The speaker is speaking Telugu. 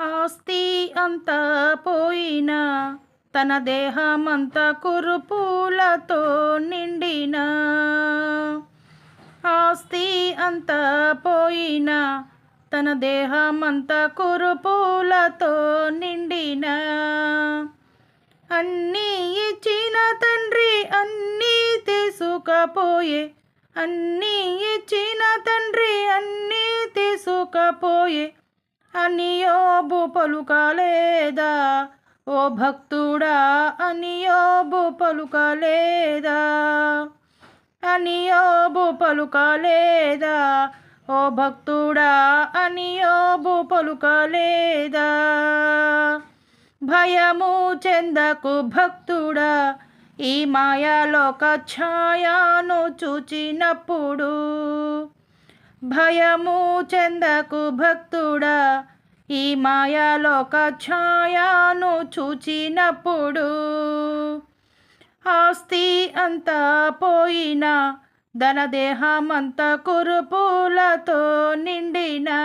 ఆస్తి అంతా పోయినా తన దేహమంతా కురుపులతో నిండిన. ఆస్తి అంతా పోయినా తన దేహమంతా కురుపులతో నిండిన. అన్నీ ఇచ్చిన తండ్రి అన్నీ తీసుకపోయే. అన్నీ ఇచ్చిన తండ్రి అన్నీ తీసుకపోయే. అనియోబు పలుకలేదా? ఓ భక్తుడా అనియోబు పలుకలేదా? అనియోబు పలుకలేదా? ఓ భక్తుడా అనియోబు పలుకలేదా? భయము చెందకు భక్తుడా ఈ మాయాలోక ఛాయాను చూచినప్పుడు భయము చెందకు భక్తుడా ఈ మాయాలోక ఛాయాను చూచినప్పుడు ఆస్తి అంతా పోయినా ధనదేహమంత కురుపులతో నిండినా.